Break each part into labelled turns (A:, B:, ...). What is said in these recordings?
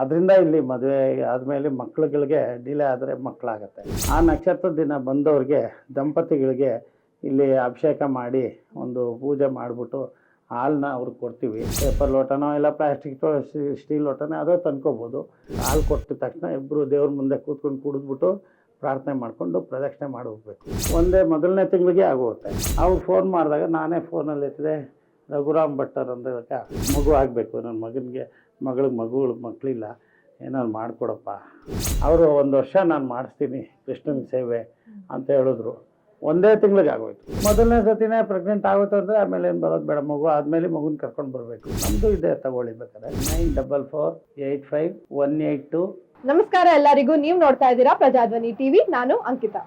A: ಅದರಿಂದ ಇಲ್ಲಿ ಮದುವೆ ಆದಮೇಲೆ ಮಕ್ಳುಗಳಿಗೆ ಡಿಲೇ ಆದರೆ ಮಕ್ಕಳಾಗತ್ತೆ ಆ ನಕ್ಷತ್ರ ದಿನ ಬಂದವ್ರಿಗೆ ದಂಪತಿಗಳಿಗೆ ಇಲ್ಲಿ ಅಭಿಷೇಕ ಮಾಡಿ ಒಂದು ಪೂಜೆ ಮಾಡಿಬಿಟ್ಟು ಹಾಲನ್ನ ಅವ್ರಿಗೆ ಕೊಡ್ತೀವಿ. ಪೇಪರ್ ಲೋಟನೋ ಇಲ್ಲ ಪ್ಲಾಸ್ಟಿಕ್ ಸ್ಟೀಲ್ ಲೋಟನೋ ಅದೇ ತಂದ್ಕೋಬೋದು. ಹಾಲು ಕೊಟ್ಟಿದ ತಕ್ಷಣ ಇಬ್ಬರು ದೇವ್ರ ಮುಂದೆ ಕೂತ್ಕೊಂಡು ಕುಡಿದ್ಬಿಟ್ಟು ಪ್ರಾರ್ಥನೆ ಮಾಡಿಕೊಂಡು ಪ್ರದಕ್ಷಿಣೆ ಮಾಡಿ ಹೋಗ್ಬೇಕು. ಒಂದೇ ಮೊದಲನೇ ತಿಂಗಳಿಗೆ ಆಗೋಗುತ್ತೆ. ಅವ್ರು ಫೋನ್ ಮಾಡಿದಾಗ ನಾನೇ ಫೋನಲ್ಲಿ ಎತ್ತಿದೆ, ರಘುರಾಮ್ ಭಟ್ಟರ್ ಅಂದಾಗ ಮಗು ಆಗಬೇಕು ನನ್ನ ಮಗನಿಗೆ. ಮಗಳಿಗೆ ಮಗುಗಳು ಮಕ್ಕಳಿಲ್ಲ ಏನಾದ್ರು ಮಾಡಿಕೊಡಪ್ಪ. ಅವರು ಒಂದು ವರ್ಷ ನಾನು ಮಾಡಿಸ್ತೀನಿ ಕೃಷ್ಣನ ಸೇವೆ ಅಂತ ಹೇಳಿದ್ರು. ಒಂದೇ ತಿಂಗಳಿಗೆ ಆಗೋಯ್ತು. ಮೊದಲನೇ ಸತಿನೇ ಪ್ರೆಗ್ನೆಂಟ್ ಆಗುತ್ತೆ ಅಂದರೆ ಆಮೇಲೆ ಏನು ಬರೋದು ಬೇಡ. ಮಗು ಆದಮೇಲೆ ಮಗುನ ಕರ್ಕೊಂಡು ಬರಬೇಕು. ನಮ್ಮದು ಇದೆ ತಗೊಳ್ಳಿ ಬೇಕಾದ್ರೆ. Nine double four eight five one eight two
B: ನಮಸ್ಕಾರ ಎಲ್ಲರಿಗೂ. ನೀವು ನೋಡ್ತಾ ಇದ್ದೀರಾ ಪ್ರಜಾಧ್ವನಿ ಟಿವಿ ನಾನು ಅಂಕಿತಾ.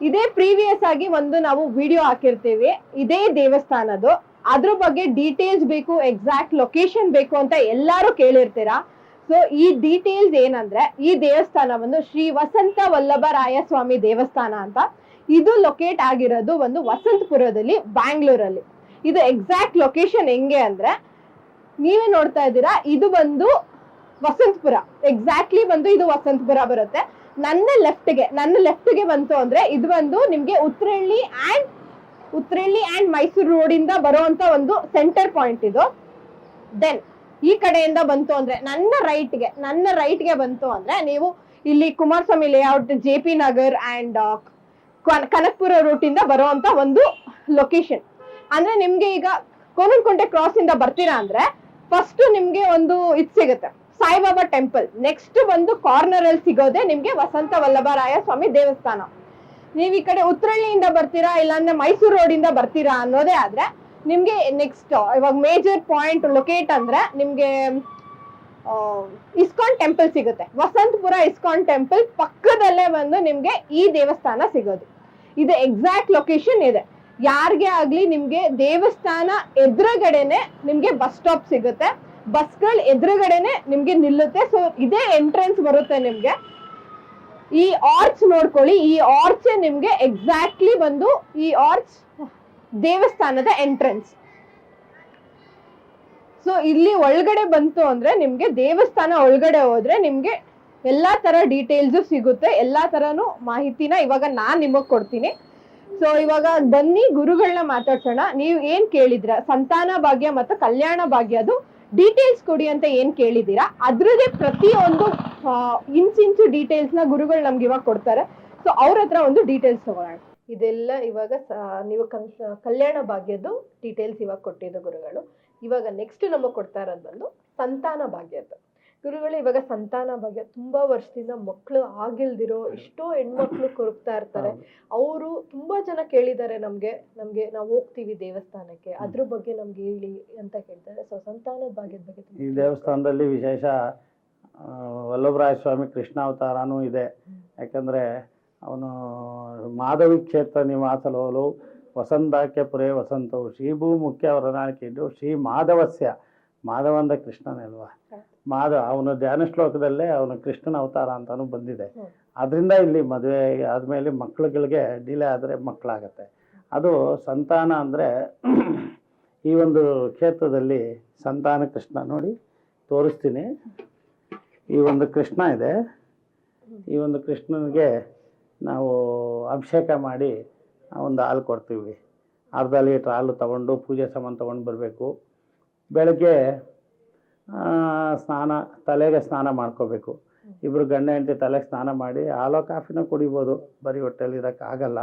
B: ಇದೇ ಪ್ರೀವಿಯಸ್ ಆಗಿ ಒಂದು ನಾವು ವಿಡಿಯೋ ಹಾಕಿರ್ತೀವಿ. ಇದೇ ದೇವಸ್ಥಾನದ್ದು. ಅದ್ರ ಬಗ್ಗೆ ಡೀಟೇಲ್ಸ್ ಬೇಕು ಎಕ್ಸಾಕ್ಟ್ ಲೊಕೇಶನ್ ಬೇಕು ಅಂತ ಎಲ್ಲರೂ ಕೇಳಿರ್ತೀರಾ? ಸೊ ಈ ಡೀಟೇಲ್ಸ್ ಏನಂದ್ರೆ, ಈ ದೇವಸ್ಥಾನವನ್ನು ಶ್ರೀ ವಸಂತ ವಲ್ಲಭರಾಯ ಸ್ವಾಮಿ ದೇವಸ್ಥಾನ ಅಂತ. ಇದು ಲೊಕೇಟ್ ಆಗಿರೋದು ಒಂದು ವಸಂತಪುರದಲ್ಲಿ, ಬ್ಯಾಂಗ್ಳೂರಲ್ಲಿ. ಇದು ಎಕ್ಸಾಕ್ಟ್ ಲೊಕೇಶನ್ ಹೆಂಗೆ ಅಂದ್ರೆ, ನೀವೇ ನೋಡ್ತಾ ಇದ್ದೀರಾ, ಇದು ಬಂದು ವಸಂತಪುರ. ಎಕ್ಸಾಕ್ಟ್ಲಿ ಬಂದು ಇದು ವಸಂತಪುರ ಬರುತ್ತೆ. ನನ್ನ ಲೆಫ್ಟ್ಗೆ ನನ್ನ ಲೆಫ್ಟ್ಗೆ ಬಂತು ಅಂದ್ರೆ, ಇದು ಬಂದು ನಿಮ್ಗೆ Uttarahalli and Uttarahalli and Mysuru road ಇಂದ ಬರುವಂತ ಒಂದು ಸೆಂಟರ್ ಪಾಯಿಂಟ್ ಇದು. ದೆನ್ ಈ ಕಡೆಯಿಂದ ಬಂತು ಅಂದ್ರೆ, ನನ್ನ ರೈಟ್ಗೆ ನನ್ನ ರೈಟ್ಗೆ ಬಂತು ಅಂದ್ರೆ, ನೀವು ಇಲ್ಲಿ Kumaraswamy layout J P Nagar and Kanakpura route ಇಂದ ಬರುವಂತ ಒಂದು ಲೊಕೇಶನ್ ಅಂದ್ರೆ ನಿಮ್ಗೆ ಈಗ ಕೋನಂಕುಂಟೆ ಕ್ರಾಸ್ ಇಂದ ಬರ್ತೀರಾ ಅಂದ್ರೆ ಫಸ್ಟ್ ನಿಮ್ಗೆ ಒಂದು ಇದು ಸಿಗುತ್ತೆ, ಸಾಯಿಬಾಬಾ ಟೆಂಪಲ್ ನೆಕ್ಸ್ಟ್ ಬಂದು ಕಾರ್ನರ್ ಅಲ್ಲಿ ಸಿಗೋದೆ ನಿಮ್ಗೆ ವಸಂತ ವಲ್ಲಭರಾಯ ಸ್ವಾಮಿ ದೇವಸ್ಥಾನ. ನೀವ್ ಈ ಕಡೆ ಉತ್ತರಳ್ಳಿಯಿಂದ ಬರ್ತೀರಾ, ಇಲ್ಲಾಂದ್ರೆ ಮೈಸೂರು ರೋಡ್ ಇಂದ ಬರ್ತೀರಾ ಅನ್ನೋದೇ ಆದ್ರೆ, ನಿಮ್ಗೆ ನೆಕ್ಸ್ಟ್ ಇವಾಗ ಮೇಜರ್ ಪಾಯಿಂಟ್ ಲೊಕೇಟ್ ಅಂದ್ರೆ ನಿಮ್ಗೆ ಇಸ್ಕಾನ್ ಟೆಂಪಲ್ ಸಿಗುತ್ತೆ. ವಸಂತಪುರ ಇಸ್ಕಾನ್ ಟೆಂಪಲ್ ಪಕ್ಕದಲ್ಲೇ ಬಂದು ನಿಮ್ಗೆ ಈ ದೇವಸ್ಥಾನ ಸಿಗೋದು. ಇದು ಎಕ್ಸಾಕ್ಟ್ ಲೊಕೇಶನ್ ಇದೆ. ಯಾರಿಗೆ ಆಗ್ಲಿ ನಿಮ್ಗೆ ದೇವಸ್ಥಾನ ಎದುರುಗಡೆನೆ ನಿಮ್ಗೆ ಬಸ್ ಸ್ಟಾಪ್ ಸಿಗುತ್ತೆ. ಬಸ್ಗಳು ಎದುರುಗಡೆನೆ ನಿಮ್ಗೆ ನಿಲ್ಲುತ್ತೆ. ಸೊ ಇದೇ ಎಂಟ್ರೆನ್ಸ್ ಬರುತ್ತೆ ನಿಮ್ಗೆ. ಈ ಆರ್ಚ್ ನೋಡ್ಕೊಳ್ಳಿ, ಈ ಆರ್ಚ್ ನಿಮ್ಗೆ ಎಕ್ಸಾಕ್ಟ್ಲಿ ಬಂದು ಈ ಆರ್ಚ್ ದೇವಸ್ಥಾನದ ಎಂಟ್ರೆನ್ಸ್ ಸೊ ಇಲ್ಲಿ ಒಳಗಡೆ ಬಂತು ಅಂದ್ರೆ ನಿಮ್ಗೆ ದೇವಸ್ಥಾನ ಒಳಗಡೆ ಹೋದ್ರೆ ನಿಮ್ಗೆ ಎಲ್ಲಾ ತರ ಡೀಟೇಲ್ಸ್ ಸಿಗುತ್ತೆ, ಎಲ್ಲಾ ತರನು ಮಾಹಿತಿನ ಇವಾಗ ನಾನ್ ನಿಮಗ್ ಕೊಡ್ತೀನಿ. ಸೊ ಇವಾಗ ಬನ್ನಿ ಗುರುಗಳನ್ನ ಮಾತಾಡ್ಸೋಣ. ನೀವು ಏನ್ ಕೇಳಿದ್ರ? ಸಂತಾನ ಭಾಗ್ಯ ಮತ್ತು ಕಲ್ಯಾಣ ಭಾಗ್ಯದು ಡೀಟೇಲ್ಸ್ ಕೊಡಿ ಅಂತ ಏನ್ ಕೇಳಿದೀರಾ ಅದ್ರದ್ದೇ ಪ್ರತಿಯೊಂದು ಇಂಚು ಡೀಟೇಲ್ಸ್ನ ಗುರುಗಳು ನಮ್ಗೆ ಇವಾಗ ಕೊಡ್ತಾರೆ. ಸೊ ಅವ್ರ ಹತ್ರ ಒಂದು ಡೀಟೇಲ್ಸ್ ತಗೊಳ್ಳೋಣ. ಇದೆಲ್ಲ ಇವಾಗ ನೀವು ಕಲ್ಯಾಣ ಭಾಗ್ಯದ್ದು ಡೀಟೇಲ್ಸ್ ಇವಾಗ ಕೊಟ್ಟಿದ್ದು ಗುರುಗಳು. ಇವಾಗ ನೆಕ್ಸ್ಟ್ ನಮಗೆ ಕೊಡ್ತಾ ಇರೋದು ಬಂದು ಸಂತಾನ ಭಾಗ್ಯದ್ದು. ಗುರುಗಳು ಇವಾಗ ಸಂತಾನ ಭಾಗ್ಯ ತುಂಬಾ ವರ್ಷದಿಂದ ಮಕ್ಕಳು ಆಗಿಲ್ದಿರೋ ಎಷ್ಟೋ ಹೆಣ್ಮಕ್ಳು ಕೊರಗ್ತಾ ಇರ್ತಾರೆ. ಅವರು ತುಂಬಾ ಜನ ಕೇಳಿದ್ದಾರೆ ನಮ್ಗೆ ನಮ್ಗೆ ನಾವು ಹೋಗ್ತೀವಿ ದೇವಸ್ಥಾನಕ್ಕೆ. ಅದ್ರ ಬಗ್ಗೆ ನಮ್ಗೆ ಹೇಳಿ ಅಂತ ಕೇಳ್ತಾರೆ. ಸೊ ಸಂತಾನದ ಭಾಗ್ಯದ ಬಗ್ಗೆ
A: ಈ ದೇವಸ್ಥಾನದಲ್ಲಿ ವಿಶೇಷ ವಲ್ಲಭರಾಯ ಸ್ವಾಮಿ ಕೃಷ್ಣಾವತಾರನೂ ಇದೆ. ಯಾಕಂದ್ರೆ ಅವನು ಮಾಧವಿ ಕ್ಷೇತ್ರ ನಿವಾಸಲೋಲು ವಸಂತಾಕ್ಯ ಪುರೇ ವಸಂತವು ಶ್ರೀಭೂ ಮುಖ್ಯ ವರನಾಣಿಕೆಯಿದ್ದು ಶ್ರೀ ಮಾಧವಸ್ಯ. ಮಾಧವಂದ ಕೃಷ್ಣನೇ ಅಲ್ವಾ? ಮಾಧವ ಅವನ ಧ್ಯಾನ ಶ್ಲೋಕದಲ್ಲೇ ಅವನ ಕೃಷ್ಣನ ಅವತಾರ ಅಂತಾನು ಬಂದಿದೆ. ಅದರಿಂದ ಇಲ್ಲಿ ಮದುವೆ ಆದಮೇಲೆ ಮಕ್ಳುಗಳಿಗೆ ಡಿಲೇ ಆದರೆ ಮಕ್ಕಳಾಗತ್ತೆ ಅದು ಸಂತಾನ ಅಂದರೆ ಈ ಒಂದು ಕ್ಷೇತ್ರದಲ್ಲಿ ಸಂತಾನ ಕೃಷ್ಣ ನೋಡಿ ತೋರಿಸ್ತೀನಿ. ಈ ಒಂದು ಕೃಷ್ಣ ಇದೆ. ಈ ಒಂದು ಕೃಷ್ಣನಿಗೆ ನಾವು ಅಭಿಷೇಕ ಮಾಡಿ ಒಂದು ಹಾಲು ಕೊಡ್ತೀವಿ. ಅರ್ಧ ಲೀಟ್ರ್ ಹಾಲು ತಗೊಂಡು ಪೂಜೆ ಸಾಮಾನು ತೊಗೊಂಡು ಬರಬೇಕು. ಬೆಳಗ್ಗೆ ಸ್ನಾನ, ತಲೆಗೆ ಸ್ನಾನ ಮಾಡ್ಕೋಬೇಕು. ಇಬ್ಬರು ಗಂಡ ಹೆಂಡತಿ ತಲೆಗೆ ಸ್ನಾನ ಮಾಡಿ, ಹಾಲೋ, ಕಾಫಿನೂ ಕುಡಿಬೋದು. ಬರೀ ಹೊಟ್ಟೆಯಲ್ಲಿ ಇರೋಕ್ಕಾಗಲ್ಲ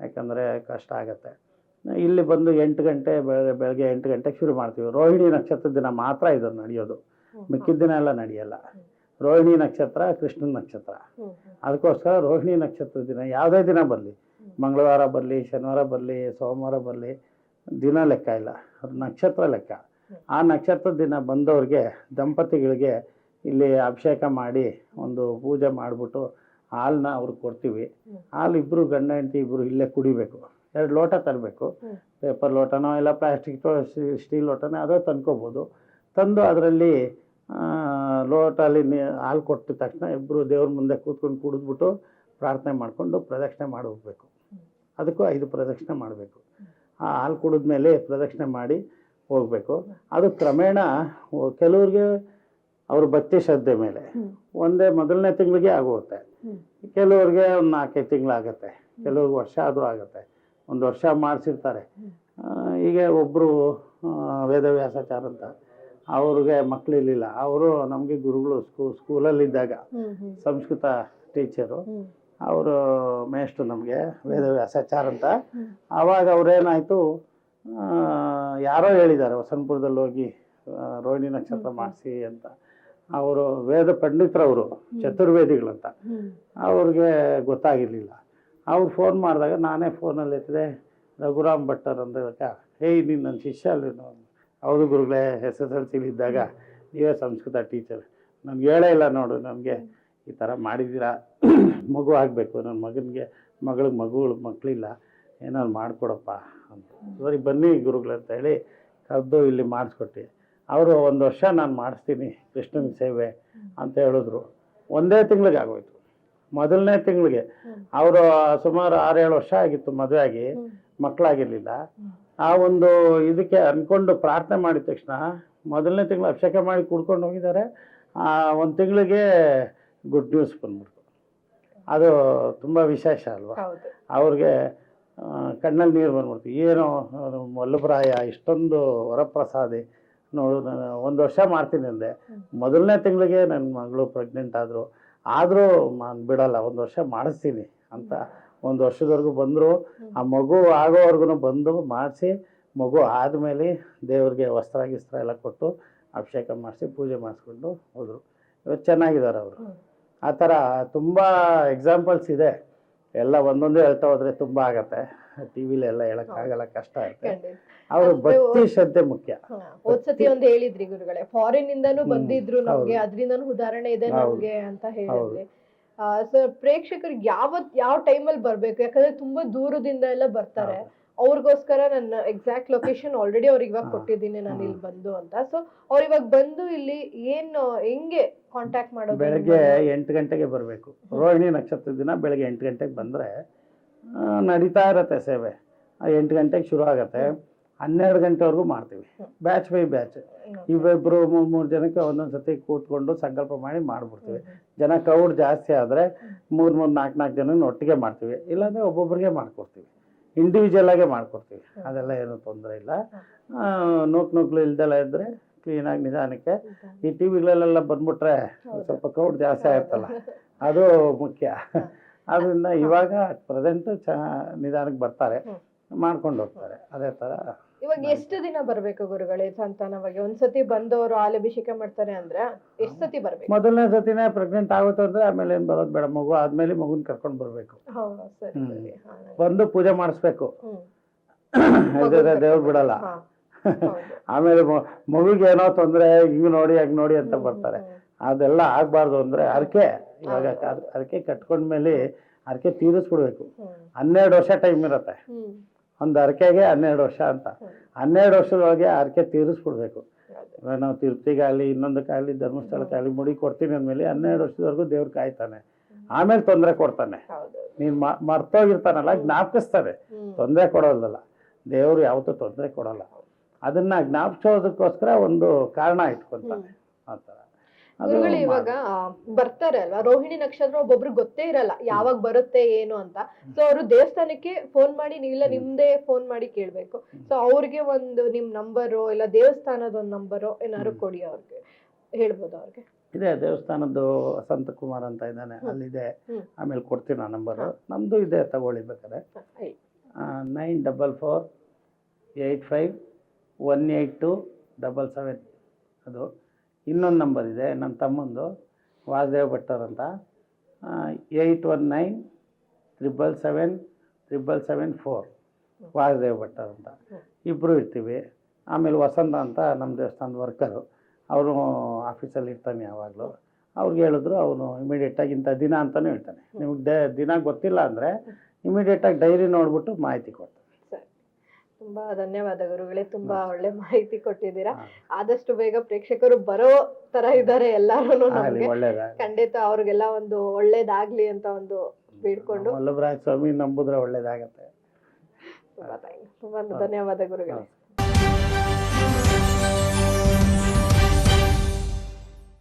A: ಯಾಕಂದರೆ ಕಷ್ಟ ಆಗುತ್ತೆ. ಇಲ್ಲಿ ಬಂದು ಎಂಟು ಗಂಟೆ, ಬೆಳಗ್ಗೆ ಬೆಳಗ್ಗೆ ಎಂಟು ಗಂಟೆಗೆ ಶುರು ಮಾಡ್ತೀವಿ. ರೋಹಿಣಿ ನಕ್ಷತ್ರದ ದಿನ ಮಾತ್ರ ಇದು ನಡೆಯೋದು. ಮಿಕ್ಕಿದ ದಿನ ಎಲ್ಲ ನಡೆಯಲ್ಲ. ರೋಹಿಣಿ ನಕ್ಷತ್ರ, ಕೃಷ್ಣನ ನಕ್ಷತ್ರ. ಅದಕ್ಕೋಸ್ಕರ ರೋಹಿಣಿ ನಕ್ಷತ್ರದ ದಿನ ಯಾವುದೇ ದಿನ ಬರಲಿ. ಮಂಗಳವಾರ ಬರಲಿ, ಶನಿವಾರ ಬರಲಿ, ಸೋಮವಾರ ಬರಲಿ, ದಿನ ಲೆಕ್ಕ ಇಲ್ಲ. ಅದು ನಕ್ಷತ್ರ ಲೆಕ್ಕ. ಆ ನಕ್ಷತ್ರ ದಿನ ಬಂದವ್ರಿಗೆ ದಂಪತಿಗಳಿಗೆ ಇಲ್ಲಿ ಅಭಿಷೇಕ ಮಾಡಿ ಒಂದು ಪೂಜೆ ಮಾಡಿಬಿಟ್ಟು ಹಾಲನ್ನ ಅವ್ರಿಗೆ ಕೊಡ್ತೀವಿ. ಹಾಲು ಇಬ್ಬರು ಗಂಡ ಹೆಂಡತಿ ಇಬ್ಬರು ಇಲ್ಲೇ ಕುಡಿಬೇಕು ಎರಡು ಲೋಟ ತರಬೇಕು. ಪೇಪರ್ ಲೋಟನೋ ಇಲ್ಲ ಪ್ಲಾಸ್ಟಿಕ್ ಸ್ಟೀಲ್ ಲೋಟನೋ ಅದೋ ತಂದ್ಕೋಬೋದು ತಂದು ಅದರಲ್ಲಿ ಲೋಟಲ್ಲಿ ನೀ, ಹಾಲು ಕೊಟ್ಟ ತಕ್ಷಣ ಇಬ್ಬರು ದೇವ್ರ ಮುಂದೆ ಕೂತ್ಕೊಂಡು ಕುಡಿದ್ಬಿಟ್ಟು ಪ್ರಾರ್ಥನೆ ಮಾಡಿಕೊಂಡು ಪ್ರದಕ್ಷಿಣೆ ಮಾಡಿ ಹೋಗ್ಬೇಕು ಅದಕ್ಕೂ ಐದು ಪ್ರದಕ್ಷಿಣೆ ಮಾಡಬೇಕು ಆ ಹಾಲು ಕುಡಿದ್ಮೇಲೆ ಪ್ರದಕ್ಷಿಣೆ ಮಾಡಿ ಹೋಗಬೇಕು. ಅದು ಕ್ರಮೇಣ ಕೆಲವ್ರಿಗೆ ಅವ್ರ ಭಕ್ತಿ ಶ್ರದ್ಧೆ ಮೇಲೆ. ಒಂದೇ ಮೊದಲನೇ ತಿಂಗಳಿಗೆ ಆಗೋಗುತ್ತೆ.
C: ಹ್ಮ್.
A: ಕೆಲವ್ರಿಗೆ ಒಂದು ನಾಲ್ಕೈದು ತಿಂಗಳಾಗತ್ತೆ. ಕೆಲವ್ರಿಗೆ ವರ್ಷ ಆದರೂ ಆಗುತ್ತೆ. ಒಂದು ವರ್ಷ ಮಾಡಿಸಿರ್ತಾರೆ.
C: ಹೀಗೆ
A: ಈಗ ಒಬ್ಬರು ವೇದವ್ಯಾಸಾಚಾರ ಅಂತ ಅವ್ರಿಗೆ ಮಕ್ಕಳಿರಲಿಲ್ಲ ಅವರು ನಮಗೆ ಗುರುಗಳು ಸ್ಕೂ ಸ್ಕೂಲಲ್ಲಿದ್ದಾಗ ಸಂಸ್ಕೃತ ಟೀಚರು. ಅವರು ಮೇಷ್ಟ್ರು ನಮಗೆ ವೇದವ್ಯಾಸಾಚಾರ ಅಂತ. ಆವಾಗ ಅವ್ರೇನಾಯಿತು ಯಾರೋ ಹೇಳಿದ್ದಾರೆ ವಸಂತಪುರದಲ್ಲಿ ಹೋಗಿ ರೋಹಿಣಿ ನಕ್ಷತ್ರ ಮಾಡಿಸಿ ಅಂತ. ಅವರು ವೇದ ಪಂಡಿತರವರು ಚತುರ್ವೇದಿಗಳಂತ. ಅವ್ರಿಗೆ ಗೊತ್ತಾಗಿರಲಿಲ್ಲ. ಅವ್ರು ಫೋನ್ ಮಾಡಿದಾಗ ನಾನೇ ಫೋನಲ್ಲಿ ಎತ್ತಿದೆ ರಘುರಾಮ್ ಭಟ್ಟರ್ ಅಂದಾಗ ಹೇಯ್ ನೀನು ನನ್ನ ಶಿಷ್ಯ ಅಲ್ರಿ ಹೌದು ಗುರುಗಳೇ ಎಸ್ ಎಸ್ ಎಲ್ ಸಿಲಿ ಇದ್ದಾಗ ನೀವೇ ಸಂಸ್ಕೃತ ಟೀಚರ್ ನಮ್ಗೆ ಹೇಳೇ ಇಲ್ಲ ನೋಡು ನಮಗೆ ಈ ಥರ ಮಾಡಿದ್ದೀರಾ. ಮಗು ಆಗಬೇಕು ನನ್ನ ಮಗನಿಗೆ ಮಗಳಿಗೆ ಮಗುಗಳು ಮಕ್ಕಳಿಲ್ಲ ಏನಾದ್ರು ಮಾಡಿಕೊಡಪ್ಪ. ಅಂತ. ಸರಿ ಬನ್ನಿ ಗುರುಗಳು ಅಂತ ಹೇಳಿ ಕರೆದು ಇಲ್ಲಿ ಮಾಡಿಸ್ಕೊಟ್ಟು. ಅವರು ಒಂದು ವರ್ಷ ನಾನು ಮಾಡಿಸ್ತೀನಿ ಕೃಷ್ಣನ ಸೇವೆ ಅಂತ ಹೇಳಿದ್ರು. ಒಂದೇ ತಿಂಗಳಿಗೆ ಆಗೋಯ್ತು. ಮೊದಲನೇ ತಿಂಗಳಿಗೆ. ಅವರು ಸುಮಾರು ಆರೇಳು ವರ್ಷ ಆಗಿತ್ತು ಮದುವೆ ಆಗಿ ಮಕ್ಕಳಾಗಿರಲಿಲ್ಲ. ಆ ಒಂದು ಇದಕ್ಕೆ ಅಂದ್ಕೊಂಡು ಪ್ರಾರ್ಥನೆ ಮಾಡಿದ ತಕ್ಷಣ ಮೊದಲನೇ ತಿಂಗಳು ಅಭಿಷೇಕ ಮಾಡಿ ಕುಡ್ಕೊಂಡು ಹೋಗಿದ್ದಾರೆ. ಆ ಒಂದು ತಿಂಗಳಿಗೆ ಗುಡ್ ನ್ಯೂಸ್ ಬಂದ್ಬಿಡ್ತು. ಅದು ತುಂಬ ವಿಶೇಷ ಅಲ್ವಾ? ಅವ್ರಿಗೆ ಕಣ್ಣಲ್ಲಿ ನೀರು ಬಂದ್ಬಿಡ್ತು ಏನು ವಲ್ಲಭರಾಯ ಇಷ್ಟೊಂದು ವರಪ್ರಸಾದಿ ನೋಡು ನಾನು ಒಂದು ವರ್ಷ ಮಾಡ್ತೀನಿ ಅಂದೆ. ಮೊದಲನೇ ತಿಂಗಳಿಗೆ ನನ್ನ ಮಗಳು ಪ್ರೆಗ್ನೆಂಟ್ ಆದರು. ಆದರೂ ನಾನು ಬಿಡಲ್ಲ ಒಂದು ವರ್ಷ ಮಾಡಿಸ್ತೀನಿ ಅಂತ ಒಂದು ವರ್ಷದವರೆಗೂ ಬಂದರು. ಆ ಮಗು ಆಗೋವರೆಗೂ ಬಂದು ಮಾಡಿಸಿ ಮಗು ಆದಮೇಲೆ ದೇವರಿಗೆ ವಸ್ತ್ರ ಗಿಸ್ತ್ರ ಎಲ್ಲ ಕೊಟ್ಟು ಅಭಿಷೇಕ ಮಾಡಿಸಿ ಪೂಜೆ ಮಾಡಿಸ್ಕೊಂಡು ಹೋದರು. ಇವತ್ತು ಚೆನ್ನಾಗಿದ್ದಾರೆ ಅವರು. ಆ ಥರ ತುಂಬ ಎಕ್ಸಾಂಪಲ್ಸ್ ಇದೆ. ಎಲ್ಲ ಒಂದೊಂದೇ ಹೇಳ್ತಾ ಹೋದ್ರೆ ತುಂಬಾ ಆಗತ್ತೆ. ಟಿ ವಿಲಿ ಎಲ್ಲ ಆಗಲ್ಲ ಕಷ್ಟ ಆಗುತ್ತೆ ಅವರು ಭಕ್ತಿ ಶ್ರದ್ಧೆ ಮುಖ್ಯ.
C: ಹೋದ್ಸತಿ ಒಂದು ಹೇಳಿದ್ರಿ ಗುರುಗಳೇ ಫಾರಿನ್ ಇಂದಾನು ಬಂದಿದ್ರು ನಮ್ಗೆ
A: ಹೌದು.
C: ಉದಾಹರಣೆ ಇದೆ. ನಮ್ಗೆ ಅಂತ ಹೇಳಿದ್ರಿ. ಸೊ ಪ್ರೇಕ್ಷಕರಿಗೆ ಯಾವತ್ ಯಾವ ಟೈಮಲ್ಲಿ ಬರ್ಬೇಕು? ಯಾಕಂದ್ರೆ ತುಂಬಾ ದೂರದಿಂದ ಎಲ್ಲ ಬರ್ತಾರೆ. ಅವ್ರಿಗೋಸ್ಕರ ನನ್ನ ಎಕ್ಸಾಕ್ಟ್ ಲೊಕೇಶನ್ ಆಲ್ರೆಡಿ ಅವ್ರಿಗೆ ಇವಾಗ ಕೊಟ್ಟಿದ್ದೀನಿ ನಾನು ಇಲ್ಲಿ ಬಂದು ಅಂತ. ಸೊ ಅವ್ರು ಇವಾಗ ಬಂದು ಇಲ್ಲಿ ಏನು ಹೆಂಗೆ ಕಾಂಟ್ಯಾಕ್ಟ್ ಮಾಡೋದು
A: ಬೆಳಗ್ಗೆ ಎಂಟು ಗಂಟೆಗೆ ಬರಬೇಕು. ರೋಹಿಣಿ ನಕ್ಷತ್ರ ದಿನ ಬೆಳಗ್ಗೆ ಎಂಟು ಗಂಟೆಗೆ ಬಂದರೆ ನಡೀತಾ ಇರತ್ತೆ ಸೇವೆ. ಆ ಎಂಟು ಗಂಟೆಗೆ ಶುರು ಆಗತ್ತೆ. ಹನ್ನೆರಡು ಗಂಟೆವರೆಗೂ ಮಾಡ್ತೀವಿ. Batch by batch. ಇವಿಬ್ಬರು ಮೂರು ಮೂರು ಜನಕ್ಕೆ ಒಂದೊಂದು ಸತಿ ಕೂತ್ಕೊಂಡು ಸಂಕಲ್ಪ ಮಾಡಿ ಮಾಡಿಬಿಡ್ತೀವಿ. ಜನ ಕ್ರೌಡ್ ಜಾಸ್ತಿ ಆದರೆ ಮೂರು ಮೂರು ನಾಲ್ಕು ನಾಲ್ಕು ಜನ ಒಟ್ಟಿಗೆ ಮಾಡ್ತೀವಿ. ಇಲ್ಲಾಂದರೆ ಒಬ್ಬೊಬ್ಬರಿಗೆ ಮಾಡ್ಕೊಡ್ತೀವಿ. ಇಂಡಿವಿಜುವಲ್ ಆಗೇ ಮಾಡ್ಕೊಡ್ತೀವಿ. ಅದೆಲ್ಲ ಏನು ತೊಂದರೆ ಇಲ್ಲ. ನೋಕ್ ನೂಕು ನೂಕ್ಲು ಇಲ್ದೆಲ್ಲ ಇದ್ದರೆ ಕ್ಲೀನಾಗಿ ನಿಧಾನಕ್ಕೆ. ಈ ಟಿ ವಿಗಳಲ್ಲೆಲ್ಲ ಬಂದ್ಬಿಟ್ರೆ ಸ್ವಲ್ಪ ಕ್ರೌಡ್ ಜಾಸ್ತಿ ಆಗುತ್ತಲ್ಲ ಅದು ಮುಖ್ಯ. ಆದ್ದರಿಂದ ಇವಾಗ ಪ್ರೆಸೆಂಟ್ ಚ ನಿಧಾನಕ್ಕೆ ಬರ್ತಾರೆ. ಮಾಡ್ಕೊಂಡು ಹೋಗ್ತಾರೆ. ಅದೇ ಥರ
C: ಇವಾಗ ಎಷ್ಟು ದಿನ ಬರ್ಬೇಕು ಗುರುಗಳೇ ಸಂತಾನವಾಗಿ? ಒಂದ್ಸತಿ ಬಂದವರು ಹಾಲಭಿಷೇಕ ಮಾಡ್ತಾರೆ ಅಂದ್ರೆ ಎಷ್ಟ್ ಸತಿ ಬರ್ಬೇಕು?
A: ಮೊದಲನೇ ಸತಿನೇ ಪ್ರೆಗ್ನೆಂಟ್ ಆಗುತ್ತೆ ಅಂದ್ರೆ ಆಮೇಲೆ ಏನು ಬರೋದು ಬೇಡ ಮಗು ಆದ್ಮೇಲೆ ಮಗುನ್ ಕರ್ಕೊಂಡು ಬರಬೇಕು. ಬಂದು ಪೂಜೆ ಮಾಡಿಸ್ಬೇಕು. ದೇವ್ರು ಬಿಡಲ್ಲ. ಆಮೇಲೆ ಮಗುಗೆ ಏನೋ ತೊಂದ್ರೆ ಹಿಂಗ್ ನೋಡಿ ಹಂಗ್ ನೋಡಿ ಅಂತ ಬರ್ತಾರೆ. ಅದೆಲ್ಲ ಆಗ್ಬಾರ್ದು ಅಂದ್ರೆ ಅರ್ಕೆ ಇವಾಗ ಅರ್ಕೆ ಕಟ್ಕೊಂಡ್ಮೇಲೆ ಅರ್ಕೆ ತೀರಿಸ್ಬಿಡ್ಬೇಕು. ಹನ್ನೆರಡು ವರ್ಷ ಟೈಮ್ ಇರುತ್ತೆ. ಒಂದು ಅರಕೆಗೆ ಹನ್ನೆರಡು ವರ್ಷ ಅಂತ. ಹನ್ನೆರಡು ವರ್ಷದೊಳಗೆ ಅರಕೆ ತೀರಿಸ್ಬಿಡ್ಬೇಕು. ನಾವು ತಿರುಪ್ತಿಗಾಗಲಿ ಇನ್ನೊಂದಕ್ಕಾಗಲಿ ಧರ್ಮಸ್ಥಳಕ್ಕಾಗಲಿ ಮುಡಿ ಕೊಡ್ತೀನಿ ಅಂದಮೇಲೆ ಹನ್ನೆರಡು ವರ್ಷದವರೆಗೂ ದೇವ್ರು ಕಾಯ್ತಾನೆ. ಆಮೇಲೆ ತೊಂದರೆ ಕೊಡ್ತಾನೆ. ನೀನು ಮರ್ತೋಗಿರ್ತಾನಲ್ಲ ಜ್ಞಾಪಿಸ್ತಾನೆ.
C: ಹ್ಮ್.
A: ತೊಂದರೆ ಕೊಡೋದಲ್ಲ. ದೇವರು ಯಾವತ್ತೂ ತೊಂದರೆ ಕೊಡೋಲ್ಲ. ಅದನ್ನು ಜ್ಞಾಪಿಸೋದಕ್ಕೋಸ್ಕರ ಒಂದು ಕಾರಣ ಇಟ್ಕೊತಾನೆ ಆ ಥರ.
C: ಗುರುಗಳು ಇವಾಗ ಬರ್ತಾರೆ ಅಲ್ವಾ? ರೋಹಿಣಿ ನಕ್ಷತ್ರ ಒಬ್ಬೊಬ್ರಿಗೆ ಗೊತ್ತೇ ಇರಲ್ಲ ಯಾವಾಗ ಬರುತ್ತೆ ಏನು ಅಂತ. ಸೊ ಅವರು ದೇವಸ್ಥಾನಕ್ಕೆ ಫೋನ್ ಮಾಡಿ ಇಲ್ಲ ನಿಮ್ದೇ ಫೋನ್ ಮಾಡಿ ಕೇಳ್ಬೇಕು. ಸೊ ಅವ್ರಿಗೆ ಒಂದು ನಿಮ್ ನಂಬರು ಇಲ್ಲ ದೇವಸ್ಥಾನದ ಒಂದು ನಂಬರು ಏನಾದ್ರು ಕೊಡಿ ಅವ್ರಿಗೆ. ಹೇಳ್ಬೋದು ಅವ್ರಿಗೆ.
A: ಇದೆ ದೇವಸ್ಥಾನದ್ದು ವಸಂತ ಕುಮಾರ್ ಅಂತ ಇದ್ದಾನೆ. ಅಲ್ಲಿದೆ. ಆಮೇಲೆ ಕೊಡ್ತೀನಿ ಆ ನಂಬರು. ನಮ್ಮದು ಇದೆ ತಗೊಳ್ಳಿ ಬೇಕಾದ್ರೆ. Nine double four eight five one eight two double seven ಅದು. ಇನ್ನೊಂದು ನಂಬರ್ ಇದೆ ನನ್ನ ತಮ್ಮಂದು, ವಾಸುದೇವ್ ಭಟ್ಟರ್ ಅಂತ. Eight one nine triple seven triple seven four Vasudev Bhattar ಅಂತ. ಇಬ್ಬರು ಇರ್ತೀವಿ. ಆಮೇಲೆ ವಸಂತ ಅಂತ ನಮ್ಮ ದೇವಸ್ಥಾನದ ವರ್ಕರು ಅವನು ಆಫೀಸಲ್ಲಿ ಇರ್ತಾನೆ ಯಾವಾಗಲೂ. ಅವ್ರಿಗೆ ಹೇಳಿದ್ರು, ಅವನು ಇಮಿಡಿಯೇಟಾಗಿ ಇಂಥ ದಿನ ಅಂತಲೇ ಹೇಳ್ತಾನೆ. ನಿಮಗೆ ದಿನ ಗೊತ್ತಿಲ್ಲ ಅಂದರೆ ಇಮಿಡಿಯೇಟಾಗಿ ಡೈರಿ ನೋಡಿಬಿಟ್ಟು ಮಾಹಿತಿ ಕೊಡ್ತಾನೆ.
C: ತುಂಬಾ ಧನ್ಯವಾದ ಗುರುಗಳೇ ತುಂಬಾ ಒಳ್ಳೆ ಮಾಹಿತಿ ಕೊಟ್ಟಿದ್ದೀರಾ. ಆದಷ್ಟು ಬೇಗ ಪ್ರೇಕ್ಷಕರು ಬರೋ ತರ ಇದ್ದಾರೆ ಎಲ್ಲಾರು ಖಂಡಿತ ಅವ್ರಿಗೆಲ್ಲ ಒಂದು ಒಳ್ಳೇದಾಗ್ಲಿ ಅಂತ ಒಂದು ಬೇಡ್ಕೊಂಡು.
A: ವಲ್ಲಭರಾಯ ಸ್ವಾಮಿ ನಂಬುದ್ರ ಒಳ್ಳೇದಾಗತ್ತೆ.
C: ತುಂಬಾ ಧನ್ಯವಾದ ಗುರುಗಳೇ.